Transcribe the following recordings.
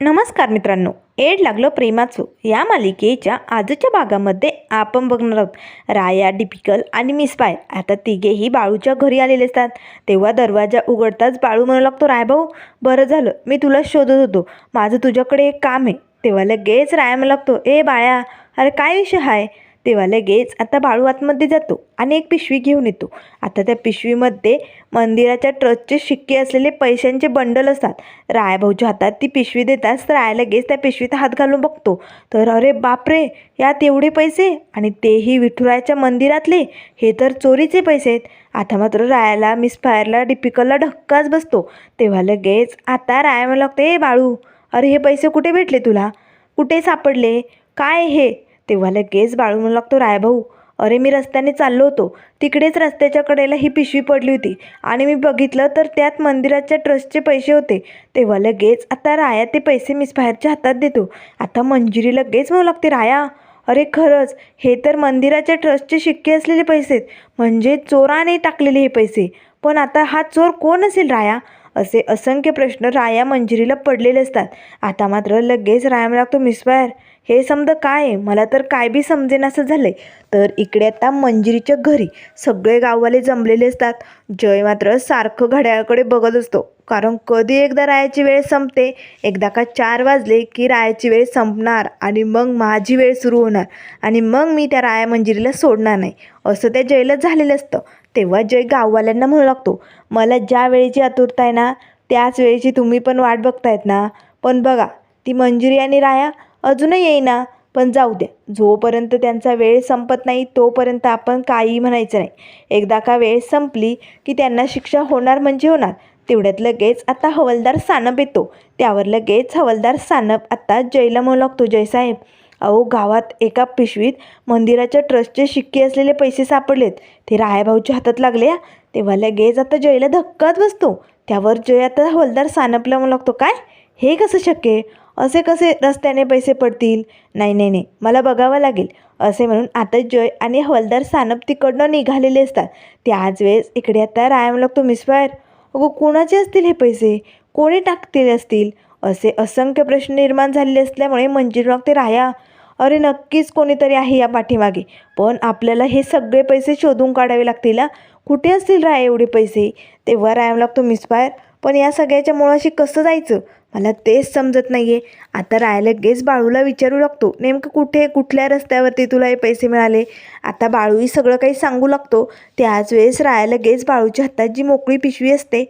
नमस्कार मित्रांनो एड लागलं प्रेमाचं. या मालिकेच्या आजच्या भागामध्ये आपण बघणार आहोत राया डिपिकल आणि मिस पाय आता तिघेही बाळूच्या घरी आलेले असतात. तेव्हा दरवाजा उघडताच बाळू म्हणू लागतो राय भाऊ बरं झालं मी तुला शोधत होतो. माझं तुझ्याकडे एक काम आहे. तेव्हा लगेच राया म्हणू लागतो ए बाळ्या अरे काय विषय आहे तेव्हा लगेच आता बाळू आतमध्ये जातो आणि एक पिशवी घेऊन येतो. आता त्या पिशवीमध्ये मंदिराच्या ट्रस्टचे शिक्के असलेले पैशांचे बंडल असतात. रायाभाऊच्या हातात ती पिशवी देताच तर राया लगेच त्या पिशवीत हात घालून बघतो. तर अरे बापरे यात एवढे पैसे? आणि तेही विठुरायाच्या मंदिरातले? हे तर चोरीचे पैसे आहेत. आता मात्र रायाला मिस फायरला डिपिकलला धक्काच बसतो. तेव्हा लगेच आता राया मला लागते ए बाळू अरे हे पैसे कुठे भेटले तुला? कुठे सापडले? काय हे? तेव्हा लगेच बाळू म्हणू लागतो रायभाऊ. अरे मी रस्त्याने चाललो होतो. तिकडेच रस्त्याच्या कडेला ही पिशवी पडली होती. आणि मी बघितलं तर त्यात मंदिराच्या ट्रस्टचे पैसे होते. तेव्हा लगेच आता राया ते पैसे मिस बाहेरच्या हातात देतो. आता मंजिरी लगेच म्हणू लागते राया. अरे खरंच हे तर मंदिराच्या ट्रस्टचे शिक्के असलेले पैसे आहेत. म्हणजे चोराने टाकलेले हे पैसे. पण आता हा चोर कोण असेल राया? असे असंख्य प्रश्न राया मंजिरीला पडलेले असतात. आता मात्र लगेच राया म्हणू लागतो मिसफायर हे समजा काय आहे? मला तर काय बी समजेन असं झालं आहे तर इकडे आता मंजिरीच्या घरी सगळे गाववाले जमलेले असतात. जय मात्र सारखं घड्याळाकडे बघत असतो. कारण कधी एकदा रायाची वेळ संपते. एकदा का चार वाजले की रायाची वेळ संपणार आणि मग माझी वेळ सुरू होणार. आणि मग मी त्या राया मंजिरीला सोडणार नाही. असं त्या जयला झालेलं असतं. तेव्हा जय गाववाल्यांना म्हणू लागतो मला ज्या वेळेची आतुरता आहे ना त्याच वेळेची तुम्ही पण वाट बघतायत ना. पण बघा ती मंजिरी आणि राया अजूनही येईना. पण जाऊ द्या. जोपर्यंत त्यांचा वेळ संपत नाही तोपर्यंत आपण काही म्हणायचं नाही. एकदा का वेळ संपली की त्यांना शिक्षा होणार म्हणजे होणार. तेवढ्यात लगेच आता हवलदार सानप येतो. त्यावर लगेच हवलदार सानप आता जयला म्हणू लागतो जयसाहेब अहो गावात एका पिशवीत मंदिराच्या ट्रस्टचे शिक्के असलेले पैसे सापडलेत. ते रायाभाऊच्या हातात लागले तेव्हा लगेच आता जयला धक्काच बसतो. त्यावर जय आता हवलदार सानपला म्हणू लागतो. काय? हे कसं शक्य आहे? असे कसे रस्त्याने पैसे पडतील? नाही नाही नाही. मला बघावं लागेल. असे म्हणून आता जय आणि हवलदार सानप तिकडनं निघालेले असतात. त्याच वेळेस इकडे आता रायम लागतो मिसफायर अगो कोणाचे असतील हे पैसे? कोणी टाकतील असतील? असे असंख्य प्रश्न निर्माण झालेले असल्यामुळे मंजिर ते राया. अरे नक्कीच कोणीतरी आहे या पाठीमागे. पण आपल्याला हे सगळे पैसे शोधून काढावे लागतील ना कुठे असतील राय एवढे पैसे? तेव्हा रायम लागतो मिसफायर पण या सगळ्याच्या मुळाशी कसं जायचं? मला तेच समजत नाही आहे आता राया लगेच बाळूला विचारू लागतो. नेमकं कुठे कुठल्या रस्त्यावरती तुला हे पैसे मिळाले? आता बाळूही सगळं काही सांगू लागतो. त्याच वेळेस राहायला लगेच बाळूच्या हातात जी मोकळी पिशवी असते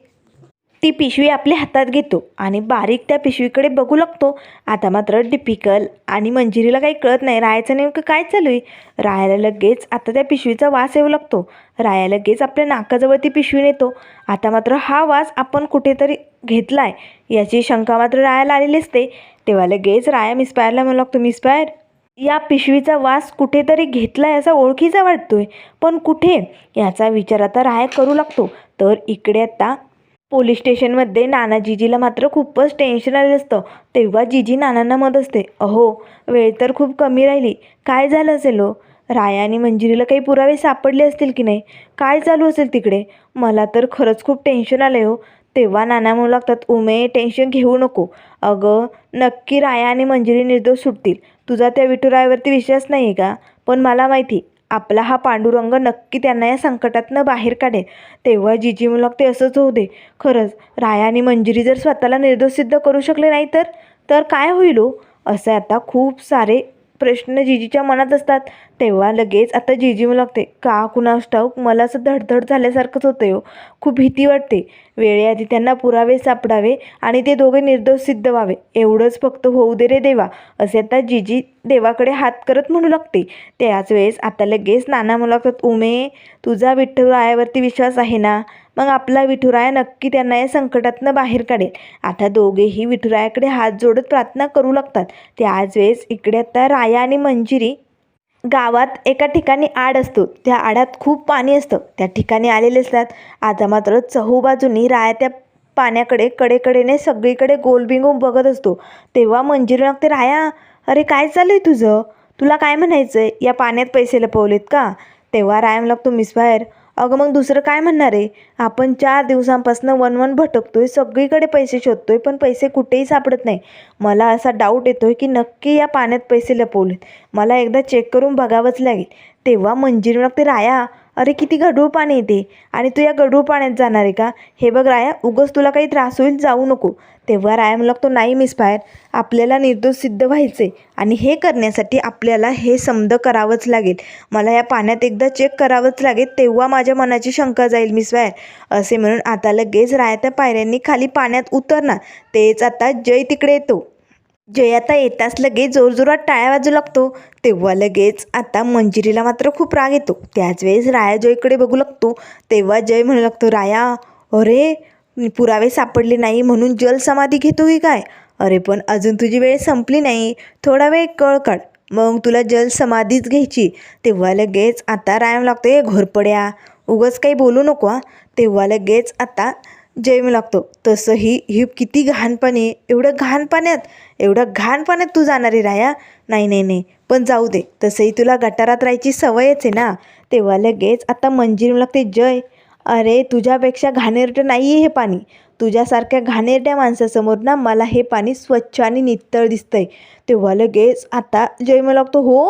ती पिशवी आपल्या हातात घेतो आणि बारीक त्या पिशवीकडे बघू लागतो. आता मात्र डिपिकल आणि मंजिरीला काही कळत नाही. राहायचं नेमकं काय चालू आहे? रायला लगेच आता त्या पिशवीचा वास येऊ लागतो. राया लगेच आपल्या नाकाजवळ ती पिशवी नेतो आता मात्र हा वास आपण कुठेतरी घेतला आहे याची शंका मात्र रायाला आलेली असते. तेव्हा लगेच राया मिसपायरला म्हणू लागतो मिसपायर या पिशवीचा वास कुठेतरी घेतला आहे असा ओळखीचा वाटतोय पण कुठे? याचा विचार आता राया करू लागतो. तर इकडे आता पोलीस स्टेशनमध्ये नानाजीजीला मात्र खूपच टेन्शन आलेलं असतं. तेव्हा जीजी नानांना मत असते अहो वेळ तर खूप कमी राहिली. काय झालं असेल हो? राया आणि मंजिरीला काही पुरावे सापडले असतील की नाही? काय चालू असेल तिकडे? मला तर खरंच खूप टेन्शन आलं हो. तेव्हा नाना म्हणू लागतात उमे टेन्शन घेऊ नको. अगं नक्की राया आणि मंजिरी निर्दोष सुटतील. तुझा त्या विठुरायावरती विश्वास नाही आहे का? पण मला माहिती आपला हा पांडुरंग नक्की त्यांना या संकटातनं बाहेर काढेल. तेव्हा जिजी म्हणू लागते असंच होऊ दे. खरंच राया आणि मंजिरी जर स्वतःला निर्दोष सिद्ध करू शकले नाही तर? तर काय होईल हो? असे आता खूप सारे प्रश्न जिजीच्या मनात असतात. तेव्हा लगेच आता जिजी म्हणू लागते का कुणास ठाऊक? मला असं धडधड झाल्यासारखंच होतं हो. खूप भीती वाटते. वेळेआधी त्यांना पुरावे सापडावे आणि ते दोघे निर्दोष सिद्ध व्हावे. एवढंच फक्त होऊ दे रे देवा. असे आता जिजी देवाकडे हात करत म्हणू लागते. त्याच वेळेस आता लगेच नाना म्हणू लागतात उमे तुझा विठ्ठलरायावरती विश्वास आहे ना? मग आपला विठुराया नक्की त्यांना या संकटातनं बाहेर काढेल. आता दोघेही विठुरायाकडे हात जोडत प्रार्थना करू लागतात. त्याच वेळेस इकडे आता राया आणि मंजिरी गावात एका ठिकाणी आड असतो. त्या आडात खूप पाणी असतं. त्या ठिकाणी आलेले असतात. आता मात्र चहूबाजूनी राया त्या पाण्याकडे कडेकडेने सगळीकडे गोलबिंगून बघत असतो. तेव्हा मंजिरी लागते राया अरे काय चालू आहे तुझं? तुला काय म्हणायचं आहे या पाण्यात पैसे लपवलेत का? तेव्हा राया लागतो मिस बाहेर. अगं मग दुसरं काय म्हणणार आहे? आपण चार दिवसांपासून वन वन भटकतोय सगळीकडे पैसे शोधतोय पण पैसे कुठेही सापडत नाही. मला असा डाऊट येतोय की नक्की या पाण्यात पैसे लपवलेत. मला एकदा चेक करून बघावंच लागेल. तेव्हा मंजिरी लागते राया अरे किती गढूळ पाणी येते आणि तू या गढूळ पाण्यात जाणार आहे का? हे बघ राया उगच तुला काही त्रास होईल जाऊ नको. तेव्हा राया म्हणू लागतो नाही मिस फायर आपल्याला निर्दोष सिद्ध व्हायचे आणि हे करण्यासाठी आपल्याला हे समद करावंच लागेल. मला या पाण्यात एकदा चेक करावंच लागेल तेव्हा माझ्या मनाची शंका जाईल मिस फायर असे म्हणून आता लगेच राया त्या पायऱ्यांनी खाली पाण्यात उतरणार. तेच आता जय तिकडे येतो. जय आता येताच लगेच जोरजोरात टाळ्या वाजू लागतो. तेव्हा लगेच आता मंजिरीला मात्र खूप राग येतो. त्याच वेळेस राया जयकडे बघू लागतो. तेव्हा जय म्हणू लागतो राया अरे पुरावे सापडले नाही म्हणून जलसमाधी घेतो की काय? अरे पण अजून तुझी वेळ संपली नाही. थोडा वेळ कळ काढ. मग तुला जलसमाधीच घ्यायची. तेव्हा लगेच आता राया लागतो ए घोरपड्या उगच काही बोलू नको हा. तेव्हा लगेच आता जय म्हणू लागतो तसंही ही किती घाणपणे एवढं घाण पाण्यात एवढं घाणपणात तू जाणार आहे राया? नाही नाही नाही. पण जाऊ दे. तसंही तुला गटारात राहायची सवयच आहे ना. तेव्हा लगेच आता मंजिरी लागते जय. अरे तुझ्यापेक्षा घाणेरटं नाही आहे हे पाणी. तुझ्यासारख्या घाणेरट्या माणसासमोर ना मला हे पाणी स्वच्छ आणि नितळ दिसतंय. तेव्हा लगेच आता जय मला लागतो हो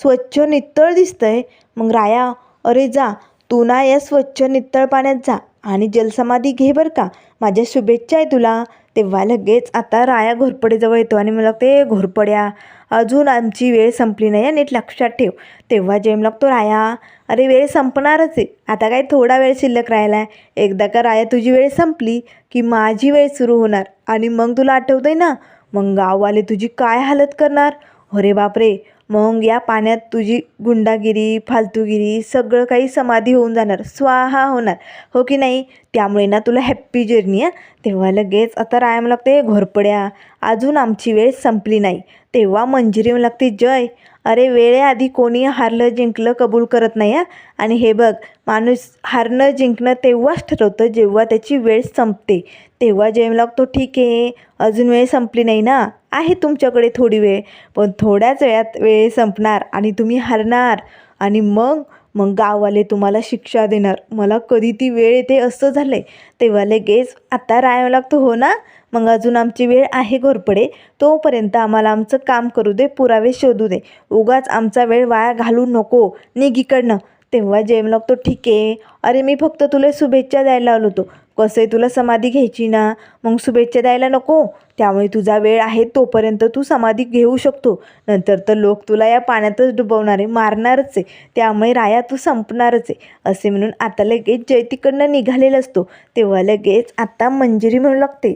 स्वच्छ नितळ दिसतंय. मग राया अरे जा. तू ना या स्वच्छ नितळ पाण्यात जा आणि जलसमाधी घे बरं का. माझ्या शुभेच्छा आहे तुला. तेव्हा लगेच आता राया घोरपडेजवळ येतो आणि मला लागते घोरपड्या अजून आमची वेळ संपली नाही आहे, नीट लक्षात ठेव. तेव्हा जेम लागतो राया अरे वेळ संपणारच आहे. आता काय थोडा वेळ शिल्लक राहिला आहे एकदा का राया तुझी वेळ संपली की माझी वेळ सुरू होणार आणि मग तुला आठवतं आहे ना मग गाववाले तुझी काय हालत करणार? अरे बापरे! मग या पाण्यात तुझी गुंडागिरी फालतूगिरी सगळं काही समाधी होऊन जाणार स्वाहा होणार. हो की नाही? त्यामुळे ना तुला हॅप्पी जर्नी आहे तेव्हा लगेच आता राय मला लागते घोरपड्या. अजून आमची वेळ संपली नाही. तेव्हा मंजिरी लागते जय. अरे वेळेआधी कोणी हारलं जिंकलं कबूल करत नाही हा? आणि हे बघ माणूस हारणं जिंकणं तेव्हाच ठरवतं जेव्हा त्याची वेळ संपते. तेव्हा जेम लागतो ठीक आहे अजून वेळ संपली नाही ना? आहे तुमच्याकडे थोडी वेळ. पण थोड्याच वेळात वेळ संपणार आणि तुम्ही हरणार. आणि मग मग गाववाले तुम्हाला शिक्षा देणार. मला कधी ती वेळ येते असं झालं आहे तेव्हा लगेच आता राहावं लागतो हो ना? मग अजून आमची वेळ आहे घोरपडे. तोपर्यंत आम्हाला आमचं काम करू दे पुरावे शोधू दे. उगाच आमचा वेळ वाया घालू नको. निघीकडनं तेव्हा जेम लागतो ठीक आहे. अरे मी फक्त तुला शुभेच्छा द्यायला आलो होतो. कसं आहे तुला समाधी घ्यायची ना मग शुभेच्छा द्यायला नको. त्यामुळे तुझा वेळ आहे तोपर्यंत तू समाधी घेऊ शकतो. नंतर तर लोक तुला या पाण्यातच डुबवणार आहे मारणारच आहे. त्यामुळे राया तू संपणारच आहे. असे म्हणून आता लगेच जय तिकडनं निघालेला असतो तेव्हा लगेच आता मंजिरी म्हणू लागते.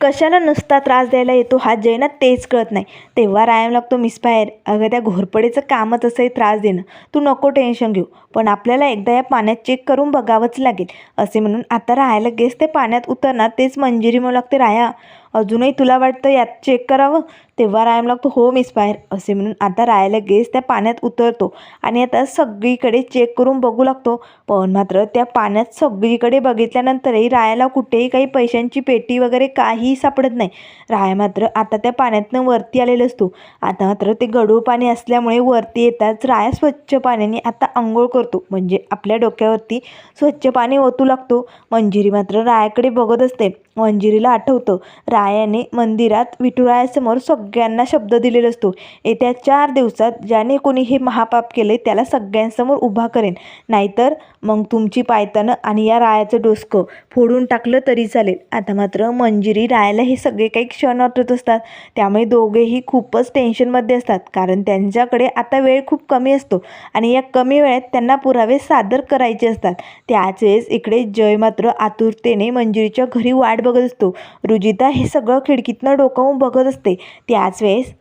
कशाला नुसता त्रास द्यायला येतो? हा जय तेच कळत नाही. तेव्हा रायम लागतो मिसफायर अगं त्या घोरपडीचं कामच असं आहे त्रास देणं. तू नको टेन्शन घेऊ. पण आपल्याला एकदा या पाण्यात चेक करून बघावंच लागेल. असे म्हणून आता राहायला गेस ते पाण्यात उतरणार. तेच मंजिरी म्हणू लागते राया अजूनही तुला वाटतं यात चेक करावं? तेव्हा रायाम लागतो हो मिसफायर असे म्हणून आता रायाला गेस त्या पाण्यात उतरतो आणि आता सगळीकडे चेक करून बघू लागतो. पण मात्र त्या पाण्यात सगळीकडे बघितल्यानंतरही रायाला कुठेही काही पैशांची पेटी वगैरे काही सापडत नाही. राया मात्र आता त्या पाण्यातनं वरती आलेलं असतो. आता मात्र ते गढूळ पाणी असल्यामुळे वरती येताच राया स्वच्छ पाण्याने आता आंघोळ करतो. म्हणजे आपल्या डोक्यावरती स्वच्छ पाणी ओतू लागतो. मंजिरी मात्र रायाकडे बघत असते. मंजिरीला आठवतं. रायाने मंदिरात विठुरायासमोर सगळ्यांना शब्द दिलेला असतो. येत्या चार दिवसात ज्याने कोणी हे महापाप केले त्याला सगळ्यांसमोर उभा करेन. नाहीतर मग तुमची पायतानं आणि या रायाचं डोसकं फोडून टाकलं तरी चालेल. आता मात्र मंजिरी रायाला हे सगळे काही क्षण वाटत असतात. त्यामुळे दोघेही खूपच टेन्शनमध्ये असतात. कारण त्यांच्याकडे आता वेळ खूप कमी असतो. आणि या कमी वेळेत त्यांना पुरावे सादर करायचे असतात. त्याच वेळेस इकडे जय मात्र आतुरतेने मंजिरीच्या घरी वाट बघत असतो रुजिता हे सगळं खिडकीतनं डोकावून बघत असते. त्याच वेळेस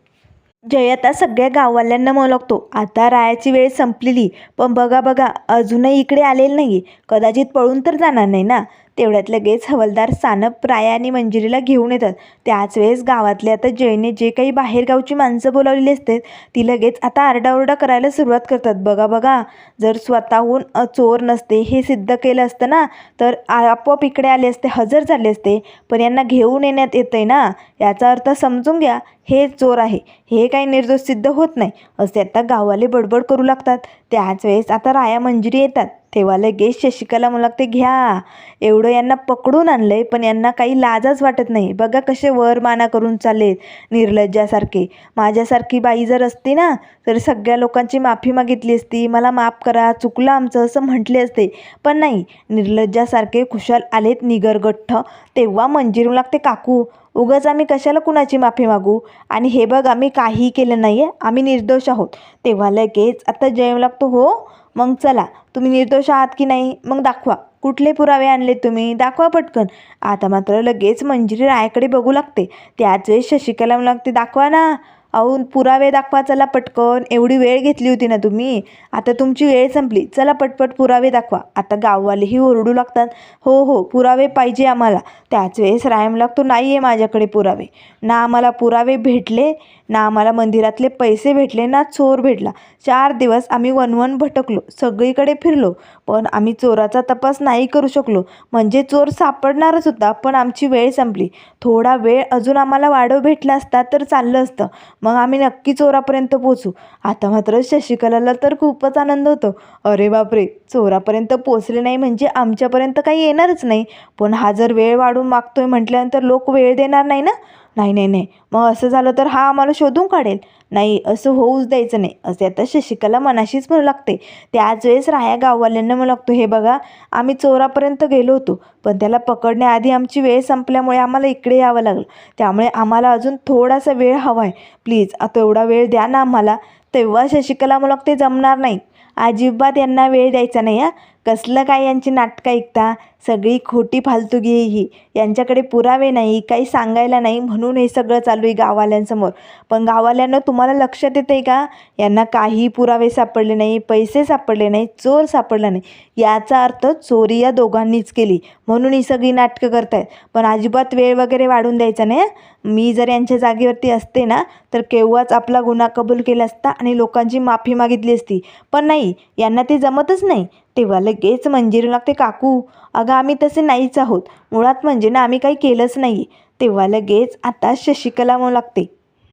जय आता सगळ्या गाववाल्यांना म्हणू लागतो आता रायाची वेळ संपलेली. पण बघा बघा अजूनही इकडे आलेलं नाही कदाचित पळून तर जाणार नाही ना? तेवढ्यात लगेच हवलदार सानप राया आणि मंजिरीला घेऊन येतात. त्याच वेळेस गावातले आता जयने जे काही बाहेरगावची माणसं बोलावलेली असतात ती लगेच आता आरडाओरडा करायला सुरुवात करतात. बघा बघा जर स्वतःहून चोर नसते हे सिद्ध केलं असतं ना तर आपोआप इकडे आले असते हजर झाले असते. पण यांना घेऊन येण्यात येतंय ना याचा अर्थ समजून घ्या हे चोर आहे. हे काही निर्दोष सिद्ध होत नाही. असे आता गाववाले बडबड करू लागतात. त्याच वेळेस आता राया मंजिरी येतात. तेव्हा लगेच शशिकला मला लागते घ्या. एवढं यांना पकडून आणलं आहे पण यांना काही लाजच वाटत नाही. बघा कसे वर माना करून चाललेत निर्लज्जासारखे. माझ्यासारखी बाई जर असती ना तर सगळ्या लोकांची माफी मागितली असती. मला माफ करा चुकलं आमचं असं म्हटले असते. पण नाही निर्लज्जासारखे खुशाल आलेत निगरगठ्ठ. तेव्हा मंजिरू लागते काकू उगाच आम्ही कशाला कुणाची माफी मागू? आणि हे बघ आम्ही काहीही केलं नाही आहे आम्ही निर्दोष आहोत. तेव्हा लगेच आता जयम लागतो हो? मग चला तुम्ही निर्दोष आहात की नाही? मग दाखवा. कुठले पुरावे आणले तुम्ही? दाखवा पटकन. आता मात्र लगेच मंजिरी रायाकडे बघू लागते. त्याच वेळेस शशिकला लागते दाखवा ना. अहो पुरावे दाखवा चला पटकन. एवढी वेळ घेतली होती ना तुम्ही? आता तुमची वेळ संपली. चला पटपट पुरावे दाखवा. आता गाववालेही ओरडू लागतात. हो हो पुरावे पाहिजे आम्हाला. त्याच वेळेस रायम लागतो नाही आहे माझ्याकडे पुरावे. ना आम्हाला पुरावे भेटले ना आम्हाला मंदिरातले पैसे भेटले ना चोर भेटला. चार दिवस आम्ही वनवन भटकलो सगळीकडे फिरलो पण आम्ही चोराचा तपास नाही करू शकलो. म्हणजे चोर सापडणारच होता पण आमची वेळ संपली. थोडा वेळ अजून आम्हाला वाढव भेटला असता तर चाललं असतं. मग आम्ही नक्की चोरापर्यंत पोचू आता मात्र शशिकलाला तर खूपच आनंद होतो. अरे बापरे! चोरापर्यंत पोचले नाही म्हणजे आमच्यापर्यंत काही येणारच नाही. पण हा जर वेळ वाढून मागतोय म्हटल्यानंतर लोक वेळ देणार नाही ना? नाही नाही नाही. मग असं झालं तर हा आम्हाला शोधून काढेल. नाही असं होऊच द्यायचं नाही. असे आता शशिकला मनाशीच म्हणू लागते. त्याच वेळेस राया गाववाल्यांना म्हणू लागतो हे बघा आम्ही चोरापर्यंत गेलो होतो पण त्याला पकडण्याआधी आमची वेळ संपल्यामुळे आम्हाला इकडे यावं लागलं. त्यामुळे आम्हाला अजून थोडासा वेळ हवा आहे. प्लीज आता एवढा वेळ द्या ना आम्हाला. तेव्हा शशिकला म्हणू लागते जमणार नाही. अजिबात यांना वेळ द्यायचा नाही हा. कसलं काय यांची नाटकं ऐकता? सगळी खोटी फालतुगी ही. यांच्याकडे पुरावे नाही काही सांगायला नाही म्हणून हे सगळं चालू आहे गाववाल्यांसमोर. पण गाववाल्यांना तुम्हाला लक्षात येतं आहे का? यांना काही पुरावे सापडले नाही पैसे सापडले नाही चोर सापडला नाही. याचा अर्थ चोरी या दोघांनीच केली. म्हणून ही सगळी नाटकं करतायत. पण अजिबात वेळ वगैरे वाढून द्यायचा नाही मी जर यांच्या जागेवरती असते ना तर केव्हाच आपला गुन्हा कबूल केला असता आणि लोकांची माफी मागितली असती. पण नाही यांना ते जमतच नाही. तेव्हा लगेच मंजिरी लागते काकू अगं आम्ही तसे नाहीच आहोत. मुळात म्हणजे ना आम्ही काही केलंच नाही. तेव्हा लगेच आता शशिकला म्हणू लागते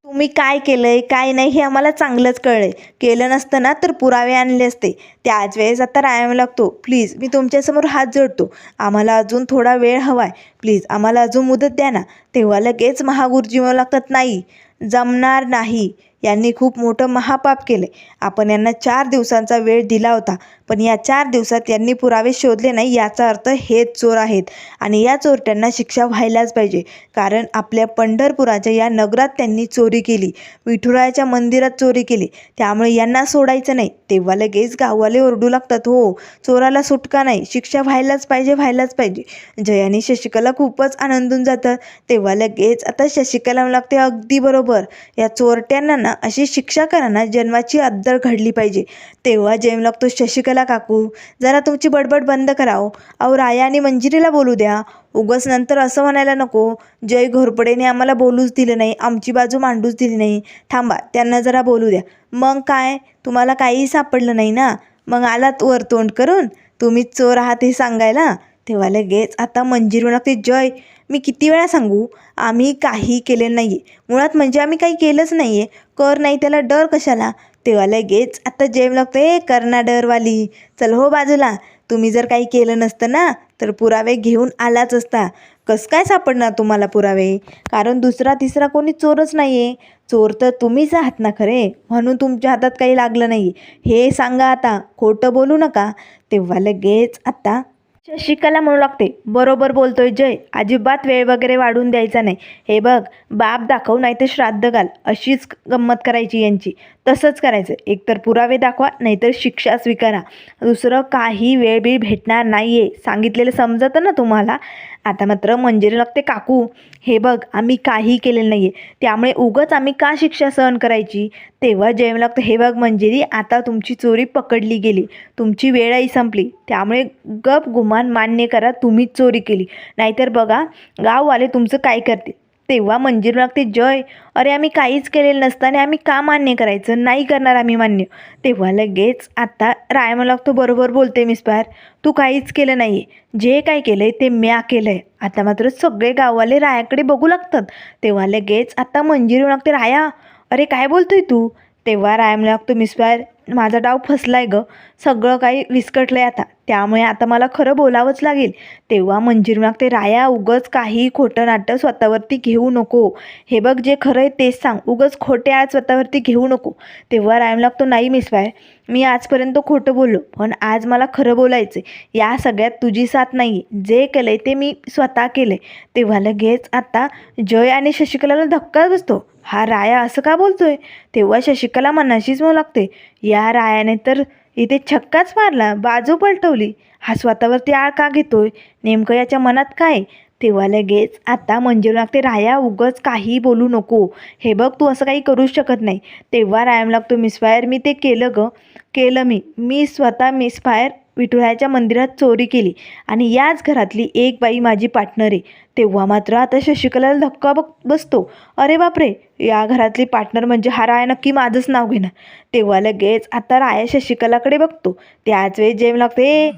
तुम्ही काय केलं आहे काय नाही हे आम्हाला चांगलंच कळलं आहे केलं नसतं ना तर पुरावे आणले असते. त्याच वेळेस आता रायाम लागतो. प्लीज मी तुमच्यासमोर हात जोडतो. आम्हाला अजून थोडा वेळ हवा आहे प्लीज आम्हाला अजून मुदत द्या ना. तेव्हा लगेच महागुरुजी म्हणू लागतात नाही जमणार नाही. यांनी खूप मोठं महापाप केले. आपण यांना चार दिवसांचा वेळ दिला होता पण या चार दिवसात यांनी पुरावे शोधले नाही याचा अर्थ हेच चोर आहेत आणि या चोरट्यांना शिक्षा व्हायलाच पाहिजे. कारण आपल्या पंढरपुराच्या या नगरात त्यांनी चोरी केली विठुरायाच्या मंदिरात चोरी केली. त्यामुळे यांना सोडायचं नाही. तेव्हा लगेच गाववाले ओरडू लागतात हो चोराला सुटका नाही शिक्षा व्हायलाच पाहिजे व्हायलाच पाहिजे. जयाने शशिकला खूपच आनंदून जातात. तेव्हा लगेच आता शशिकला लागते अगदी बरोबर. या चोरट्यांना ना अशी शिक्षा करा ना जन्माची अद्दर घडली पाहिजे. तेव्हा जयम लागतो शशिकला काकू जरा तुमची बडबड बंद कराओ अहो राया आणि मंजिरीला बोलू द्या. उगस नंतर असं म्हणायला नको. जय घोरपडेने आम्हाला बोलूच दिलं नाही. आमची बाजू मांडूच दिली नाही. थांबा त्यांना जरा बोलू द्या. मग काय? तुम्हाला काहीही सापडलं नाही ना? मग आलात वर तोंड करून? तुम्हीच चोर आहात हे सांगायला? तेव्हा लगेच आता मंजिरी लागते जय मी किती वेळा सांगू आम्ही काही केले नाही आहे मुळात म्हणजे आम्ही काही केलंच नाही आहे कर नाही त्याला डर कशाला? तेव्हा लगेच आत्ता जेम लागतं ए करना डरवाली. चल हो बाजूला. तुम्ही जर काही केलं नसतं ना तर पुरावे घेऊन आलाच असता. कसं काय सापडणार तुम्हाला पुरावे? कारण दुसरा तिसरा कोणी चोरच नाही आहे चोर तर तुम्हीच आहात ना खरे? म्हणून तुमच्या हातात काही लागलं नाही. हे सांगा आता. खोटं बोलू नका. तेव्हा लगेच आता शशिकला म्हणू लागते. बरोबर बोलतोय जय. अजिबात वेळ वगैरे वाढून द्यायचा नाही. हे बघ बाप दाखव नाही तर श्राद्ध घाल. अशीच गंमत करायची यांची. तसंच करायचं. एकतर पुरावे दाखवा नाहीतर शिक्षा स्वीकारा. दुसरं काही वेळ बी भेटणार नाही आहे सांगितलेलं समजतं ना तुम्हाला? आता मात्र मंजिरी लागते काकू. हे बघ आम्ही काही केलेलं नाही आहे त्यामुळे उगंच आम्ही का शिक्षा सहन करायची? तेव्हा जयम लागतं हे बघ मंजिरी आता तुमची चोरी पकडली गेली. तुमची वेळही संपली. त्यामुळे गप गुमान मान्य करा तुम्हीच चोरी केली. नाहीतर बघा गाववाले तुमचं काय करतील? तेव्हा मंजिर लागते जय अरे आम्ही काहीच केलेलं नसताना आम्ही का मान्य करायचं? नाही करणार आम्ही मान्य. तेव्हा लगेच आता रायमा लागतो बरोबर बोलते मिस्पायर तू काहीच केलं नाही आहे जे काय केलं आहे ते म्या केलं आहे आता मात्र सगळे गाववाले रायाकडे बघू लागतात. तेव्हा लगेच आता मंजिरी लागते राया अरे काय बोलतोय तू? तेव्हा रायम लागतो मिस्पायर माझा डाव फसलाय ग. सगळं काही विस्कटलं आहे आता. त्यामुळे आता मला खरं बोलावंच लागेल. तेव्हा मंजिरी ते राया उगच काही खोटं नाटं स्वतःवरती घेऊ नको. हे बघ जे खरं आहे तेच सांग. उगच खोटे आज स्वतःवरती घेऊ नको. तेव्हा रायमलाग तो नाही मिसवाय मी आजपर्यंत खोटं बोललो पण आज मला खरं बोलायचं या सगळ्यात तुझी साथ नाही जे केलं आहे ते मी स्वतः केलं आहे तेव्हा लगेच आता जय आणि शशिकलाला धक्का बसतो. हा राया असं का बोलतोय? तेव्हा शशिकला मनाशीच म्हणू लागते. या रायाने तर इथे छक्काच मारला बाजू पलटवली. हा स्वतःवरती आळ का घेतोय? नेमकं याच्या मनात काय तेव्हा लगेच आता मंजुला लागते राया उगच काही बोलू नको. हे बघ तू असं काही करूच शकत नाही. तेव्हा रायम लागतो मिसफायर मी ते केलं ग. केलं मी. मी स्वतः मिसफायर विठुरायाच्या मंदिरात चोरी केली. आणि याच घरातली एक बाई माझी पार्टनर आहे. तेव्हा मात्र आता शशिकलाला धक्का बघ बसतो. अरे बापरे! या घरातली पार्टनर म्हणजे हा राया नक्की माझंच नाव घेणार. तेव्हा लगेच आता राया शशिकलाकडे बघतो. त्याच वेळेस जेम लागते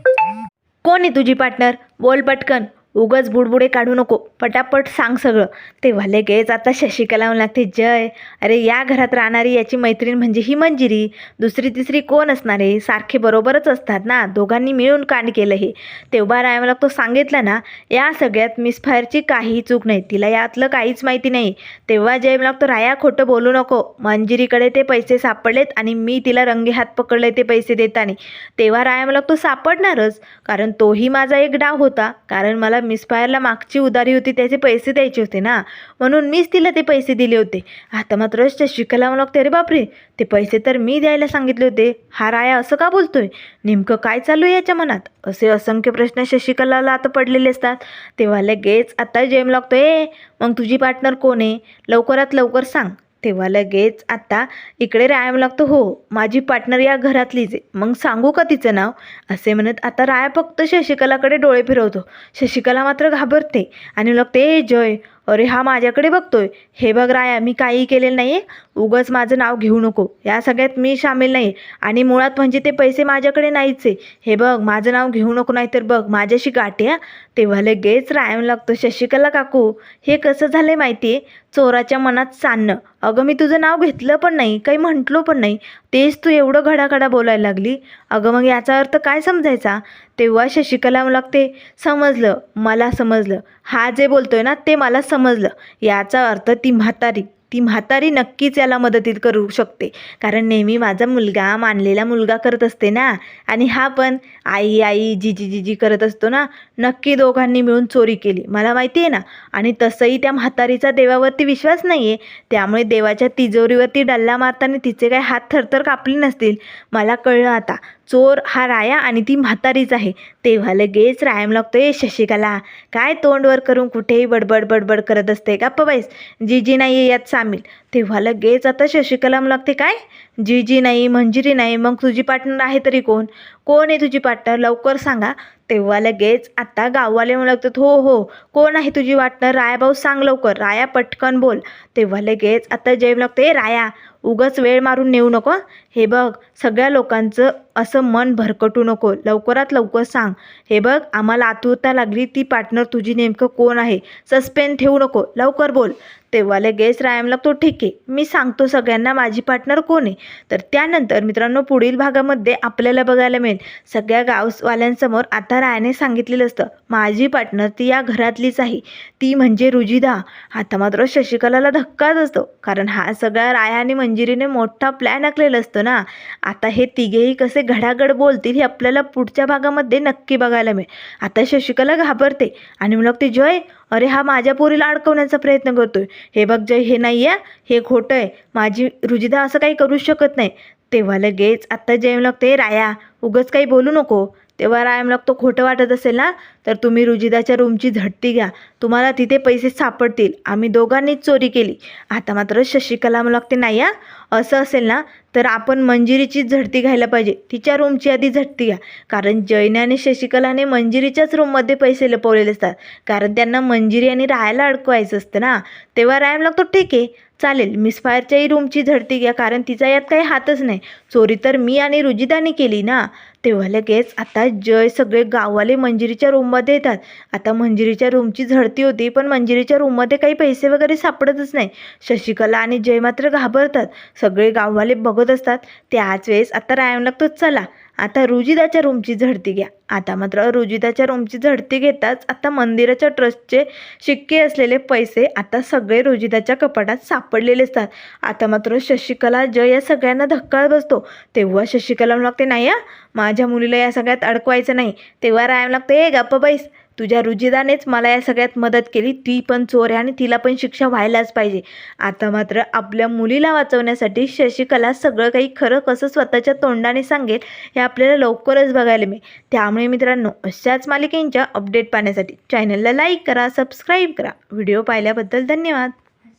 कोण आहे तुझी पार्टनर बोल पटकन. उगच बुडबुडे काढू नको. पटापट सांग सगळं. तेव्हा लगेच आता शशिकला म्हणू लागते जय. अरे या घरात राहणारी याची मैत्रीण म्हणजे ही मंजिरी. दुसरी तिसरी कोण असणार आहे? सारखे बरोबरच असतात ना. दोघांनी मिळून कांड केलं हे. तेव्हा रायमला तो सांगितलं ना या सगळ्यात मिसफायरची काही चूक नाही. तिला यातलं काहीच माहिती नाही. तेव्हा जय मला तो राया खोटं बोलू नको. मंजिरीकडे ते पैसे सापडलेत आणि मी तिला रंगे हात पकडले ते पैसे देताना. तेव्हा राया मला तो सापडणारच. कारण तोही माझा एक डाव होता. कारण मला मिसफायरला मागची उधारी होती त्याचे पैसे द्यायचे होते ना. म्हणून मीच तिला ते पैसे दिले होते. आता मात्र शशिकला लागते वाटते अरे बापरे. ते पैसे तर मी द्यायला सांगितले होते. हा राया असं का बोलतोय? नेमकं काय चालू आहे याच्या मनात? असे असंख्य प्रश्न शशिकलाला आता पडलेले असतात. तेव्हा लगेच आता जेम लागतोय. "ए, मग तुझी पार्टनर कोण आहे? लवकरात लवकर सांग. तेव्हा लगेच आता इकडे राया लागतो हो माझी पार्टनर या घरातलीच आहे. मग सांगू का तिचं नाव? असे म्हणत आता राया फक्त शशिकलाकडे डोळे फिरवतो. शशिकला मात्र घाबरते आणि लागते ए जय. अरे हा माझ्याकडे बघतोय. हे बघ राया मी काही केलेलं नाही आहे उगाच माझं नाव घेऊ नको. या सगळ्यात मी सामील नाही आणि मुळात म्हणजे ते पैसे माझ्याकडे नाहीच आहे. हे बघ माझं नाव घेऊ नको नाही तर बघ माझ्याशी गाठी हा. तेव्हा लगेच रायम लागतो शशिकला काकू हे कसं झालं माहिती आहे चोराच्या मनात चालणं अगं मी तुझं नाव घेतलं पण नाही काही म्हटलो पण नाही. तेच तू एवढं घडाघडा बोलायला लागली. अगं मग याचा अर्थ काय समजायचा? तेव्हा शशिकला लागते समजलं मला समजलं. हा जे बोलतोय ना ते मला समजलं. याचा अर्थ ती म्हातारी. ती म्हातारी नक्कीच याला मदतीत करू शकते. कारण नेहमी माझा मुलगा मानलेला मुलगा करत असते ना. आणि हा पण आई आई जिजी जिजी करत असतो ना नक्की दोघांनी मिळून चोरी केली. मला माहिती आहे ना. आणि तसंही त्या म्हातारीचा देवावरती विश्वास नाही आहे त्यामुळे देवाच्या तिजोरीवरती डल्ला मारताना तिचे काही हात थरथर कापले नसतील. मला कळलं आता. चोर हा राया आणि ती म्हातारीच आहे. तेव्हा लगेच रायम लागतोय शशिकला काय तोंडवर करून कुठेही बडबड बडबड करत असते का बाईस जी जी नाही आहे यात सामील. तेव्हा लगेच आता शशिकला लागते काय? जी जी नाही मंजिरी नाही मग तुझी पार्टनर आहे तरी कोण? कोण आहे तुझी पार्टनर? लवकर सांगा. तेव्हा लगेच आता गाववाले म्हणू लागतात हो हो कोण आहे तुझी वाटणं? राया भाऊ सांग लवकर राया पटकन बोल. तेव्हा लगेच आता जय लागते राया उगच वेळ मारून नेऊ नको हे. बघ सगळ्या लोकांचं असं मन भरकटू नको लवकरात लवकर सांग. हे बघ आम्हाला आतुरता लागली ती पार्टनर तुझी नेमकं कोण आहे? सस्पेंड ठेवू नको लवकर बोल. तेव्हा लगेच रायमला तो ठीक. आहे मी सांगतो सगळ्यांना माझी पार्टनर कोण आहे? तर त्यानंतर मित्रांनो पुढील भागामध्ये आपल्याला बघायला मिळेल. सगळ्या गाववाल्यांसमोर आता रायाने सांगितलेलं असतं माझी पार्टनर ती या घरातलीच आहे. ती म्हणजे रुजिदा. आता मात्र शशिकलाला धक्काच असतो. कारण हा सगळा राया आणि मंजिरीने मोठा प्लॅन आखलेला असतो ना. आता हे तिघेही कसे घडाघड बोलतील हे आपल्याला पुढच्या भागामध्ये नक्की बघायला मिळेल. आता शशिकला घाबरते आणि मग ती जय अरे हा माझ्या पोरीला अडकवण्याचा प्रयत्न करतोय. हे बघ जय हे नाही आहे हे खोटं आहे. माझी रुजिदा असं काही करूच शकत नाही. तेव्हा लगेच आत्ता जयम लागते राया उगच काही बोलू नको. तेव्हा रायम लागतो खोटं वाटत असेल ना तर तुम्ही रुजिदाच्या रूमची झडती घ्या. तुम्हाला तिथे पैसे सापडतील. आम्ही दोघांनीच चोरी केली. आता मात्र शशिकला मला लागते नाही या असं असेल ना तर आपण मंजिरीचीच झडती घ्यायला पाहिजे. तिच्या रूमची आधी झडती घ्या. कारण जैने आणि शशिकलाने मंजिरीच्याच रूममध्ये पैसे लपवलेले असतात. कारण त्यांना मंजिरी आणि राहायला अडकवायचं असतं ना. तेव्हा रायम लागतो ठीक आहे चालेल. मिसफायरच्याही रूमची झडती घ्या कारण तिचा यात काही हातच नाही. चोरी तर मी आणि रुजिदाने केली ना? तेव्हा लगेच आता जय सगळे गाववाले मंजिरीच्या रूममध्ये येतात. आता मंजिरीच्या रूमची झडती होती पण मंजिरीच्या रूममध्ये काही पैसे वगैरे सापडतच नाही. शशिकला आणि जय मात्र घाबरतात. सगळे गाववाले बघत असतात. त्याच वेळेस आता रायम लागतो चला. आता रुजिदाच्या रूमची झडती घ्या. आता मात्र रुजिदाच्या रूमची झडती घेताच आता मंदिराच्या ट्रस्टचे शिक्के असलेले पैसे आता सगळे रुजिदाच्या कपाटात सापडलेले असतात. आता मात्र शशिकला जय या सगळ्यांना धक्का बसतो. तेव्हा शशिकला म्हणू लागते नाही माझ्या मुलीला या सगळ्यात अडकवायचं नाही. तेव्हा रायम लागते ए गप्प बैस. तुझ्या रुजिदानेच मला या सगळ्यात मदत केली. ती पण चोर आहे आणि तिला पण शिक्षा व्हायलाच पाहिजे. आता मात्र आपल्या मुलीला वाचवण्यासाठी शशिकला सगळं काही खरं कसं स्वतःच्या तोंडाने सांगेल हे आपल्याला लवकरच बघायला मिळेल. त्यामुळे मित्रांनो अशाच मालिकेंच्या अपडेट पाहण्यासाठी चॅनलला लाईक करा सबस्क्राईब करा. व्हिडिओ पाहिल्याबद्दल धन्यवाद.